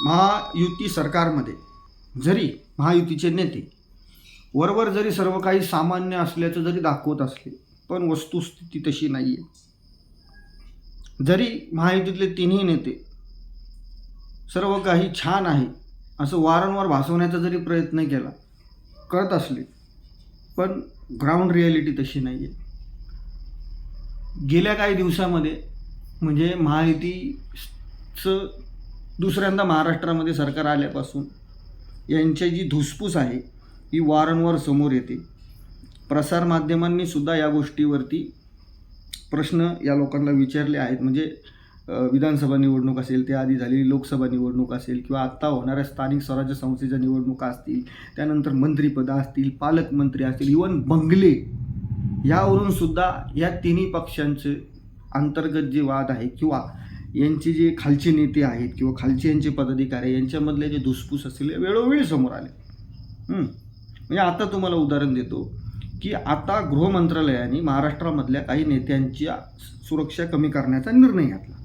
महायुती सरकारमध्ये जरी महायुतीचे नेते वरवर जरी सर्व काही सामान्य असल्याचं जरी दाखवत असले पण वस्तुस्थिती तशी नाही आहे जरी महायुतीतले तिन्ही नेते सर्व काही छान आहे असं वारंवार भासवण्याचा जरी प्रयत्न केला करत असले पण ग्राउंड रिॲलिटी तशी नाही आहे गेल्या काही दिवसामध्ये म्हणजे महायुतीचं दुसऱ्यांदा महाराष्ट्रामध्ये सरकार आल्यापासून यांची जी धुसफूस आहे ही वारंवार समोर येते. प्रसारमाध्यमांनी सुद्धा या गोष्टीवरती प्रश्न या लोकांना विचारले आहेत. म्हणजे विधानसभा निवडणूक असेल त्याआधी झालेली लोकसभा निवडणूक असेल किंवा आत्ता होणाऱ्या स्थानिक स्वराज्य संस्थेच्या निवडणुका असतील त्यानंतर मंत्रिपदं असतील पालकमंत्री असतील इवन बंगले यावरून सुद्धा या तिन्ही पक्षांचे अंतर्गत जे वाद आहे किंवा यांची जे खालचे नेते आहेत किंवा खालचे यांचे पदाधिकारी यांच्यामधले जे धुसफूस असतील वेळोवेळी समोर आले. म्हणजे आता तुम्हाला उदाहरण देतो की आता गृह मंत्रालयाने महाराष्ट्रामधल्या काही नेत्यांच्या सुरक्षा कमी करण्याचा निर्णय घेतला.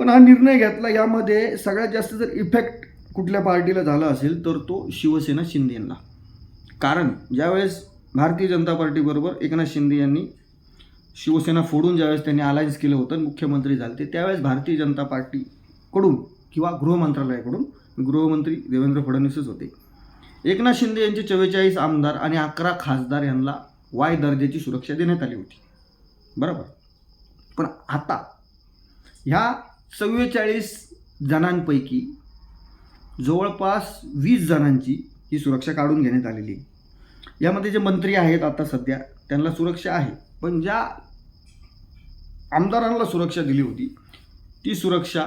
पण हा निर्णय घेतला यामध्ये सगळ्यात जास्त जर इफेक्ट कुठल्या पार्टीला झाला असेल तर तो शिवसेना शिंदे यांना कारण ज्यावेळेस भारतीय जनता पार्टीबरोबर एकनाथ शिंदे यांनी शिवसेना फोडून ज्यावेळेस त्यांनी अलायन्स केलं होतं मुख्यमंत्री झाले ते त्यावेळेस भारतीय जनता पार्टीकडून किंवा गृहमंत्रालयाकडून गृहमंत्री देवेंद्र फडणवीसच होते. एकनाथ शिंदे यांचे चव्वेचाळीस आमदार आणि अकरा खासदार यांना वाय दर्जाची सुरक्षा देण्यात आली होती. बरोबर? पण आता ह्या चव्वेचाळीस जणांपैकी जवळपास वीस जणांची ही सुरक्षा काढून घेण्यात आलेली आहे. यामध्ये जे मंत्री आहेत आता सध्या त्यांना सुरक्षा आहे. पण ज्या आमदारांना सुरक्षा दिली होती ती सुरक्षा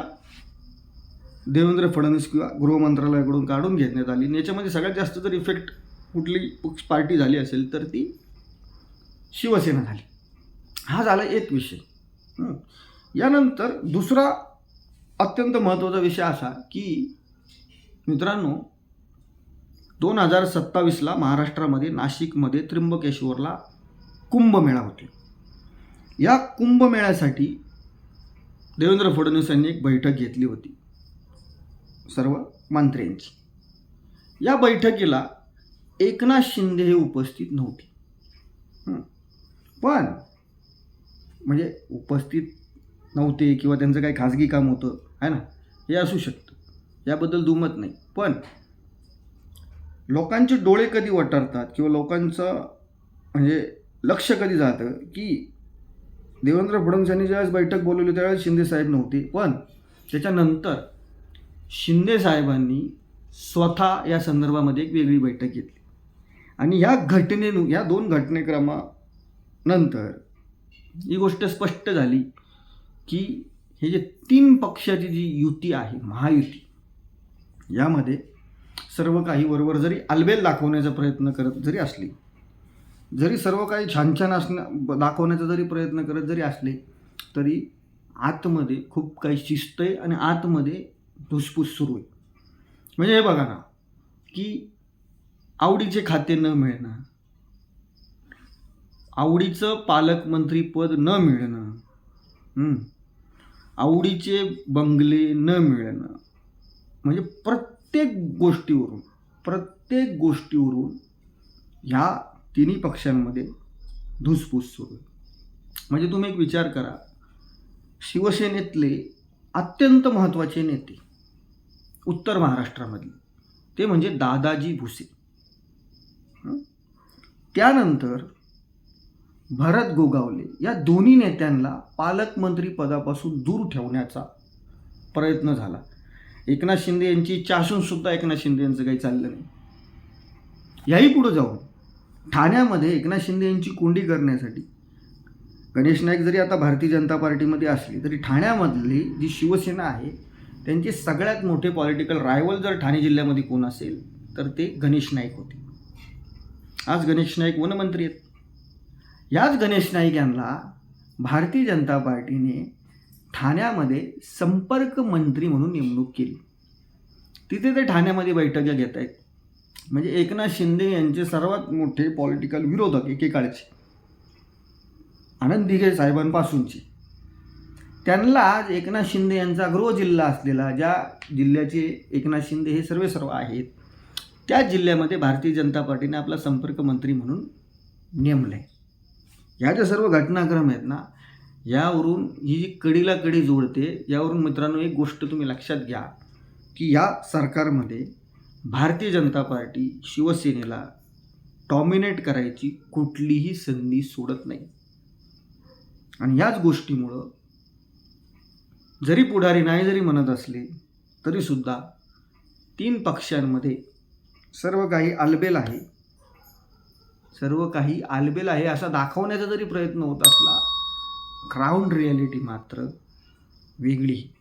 देवेंद्र फडणवीस किंवा गृह मंत्रालयाकडून काढून घेण्यात आली. आणि याच्यामध्ये सगळ्यात जास्त जर इफेक्ट कुठली पार्टी झाली असेल तर ती शिवसेना झाली. हा झाला एक विषय. यानंतर दुसरा अत्यंत महत्त्वाचा विषय असा की मित्रांनो दोन हजार सत्तावीसला महाराष्ट्रामध्ये नाशिकमध्ये त्र्यंबकेश्वरला कुंभमेळा होते. या कुंभमेळ्यासाठी देवेंद्र फडणवीस यांनी एक बैठक घेतली होती. सर्व मंत्र्यांची. या बैठकीला एकनाथ शिंदे हे उपस्थित नव्हते. पण म्हणजे उपस्थित नव्हते किंवा त्यांचं काही खाजगी काम होतं आहे ना? हे असू शकतं. याबद्दल दुमत नाही. पण लोकांचे डोळे कधी वटारतात किंवा लोकांचं म्हणजे लक्ष कधी जातं की देवेंद्र फडणवीस यांनी ज्यावेळेस बैठक बोलवली त्यावेळेस शिंदे साहेब नव्हते. पण त्याच्यानंतर शिंदे साहेबांनी स्वतः या संदर्भामध्ये एक वेगळी बैठक घेतली. आणि या घटनेनु या दोन घटनेक्रमानंतर ही गोष्ट स्पष्ट झाली की हे जे तीन पक्षाची जी युती आहे महायुती यामध्ये सर्व काही बरोबर जरी आलबेल दाखवण्याचा प्रयत्न करत जरी असली जरी सर्व काही छान छान असणं दाखवण्याचा जरी प्रयत्न करत जरी असले तरी आतमध्ये खूप काही शिस्त आहे आणि आतमध्ये धुसफूस सुरू आहे. म्हणजे हे बघा ना की आवडीचे खाते न मिळणं आवडीचं पालकमंत्रीपद न मिळणं आवडीचे बंगले न मिळणं म्हणजे प्रत्येक गोष्टीवरून प्रत्येक गोष्टीवरून ह्या तिन्ही पक्षांमध्ये धुसफूस सुरू आहे. म्हणजे तुम्ही एक विचार करा शिवसेनेतले अत्यंत महत्त्वाचे नेते उत्तर महाराष्ट्रामधले ते म्हणजे दादाजी भुसे. त्यानंतर भरत गोगावले या दोन्ही नेत्यांना पालकमंत्री पदापासून दूर ठेवण्याचा प्रयत्न झाला. एकनाथ शिंदे यांची चासूनसुद्धा सुद्धा एकनाथ शिंदे यांचं काही चाललं नाही. याही पुढं जाऊन ठाण्यामध्ये एकनाथ शिंदे यांची कोंडी करण्यासाठी गणेश नाईक जरी आता भारतीय जनता पार्टीमध्ये असली तरी ठाण्यामधली जी शिवसेना आहे त्यांचे सगळ्यात मोठे पॉलिटिकल रायवल जर ठाणे जिल्ह्यामध्ये कोण असेल तर ते गणेश नाईक होते. आज गणेश नाईक वनमंत्री आहेत. याच गणेश नाईक यांना भारतीय जनता पार्टीने ठाण्यामध्ये संपर्क मंत्री म्हणून नेमणूक केली. तिथे ते ठाण्यामध्ये बैठका घेत आहेत म्हणजे एकनाथ शिंदे यांचे सर्वात मोठे पॉलिटिकल विरोधक एकेकाळचे. आनंद दिघे साहेबांपासूनचे. त्यांना आज एकनाथ शिंदे यांचा गृह जिल्हा असलेला ज्या जिल्ह्याचे एकनाथ शिंदे हे सर्व सर्व आहेत त्या जिल्ह्यामध्ये भारतीय जनता पार्टीने आपला संपर्क मंत्री म्हणून नेमलं आहे ह्या ज्या सर्व घटनाक्रम आहेत ना यावरून ही जी कडीला कडी जोडते यावरून मित्रांनो एक गोष्ट तुम्ही लक्षात घ्या की या सरकारमध्ये भारतीय जनता पार्टी शिवसेनेला डॉमिनेट करायची कुठलीही संधी सोडत नाही. आणि याच गोष्टीमुळं जरी पुढारी नाही जरी म्हणत असले तरीसुद्धा तीन पक्षांमध्ये सर्व काही आलबेल आहे. सर्व काही आलबेल आहे असा दाखवण्याचा जरी प्रयत्न होत असला ग्राउंड रियालिटी मात्र वेगळी.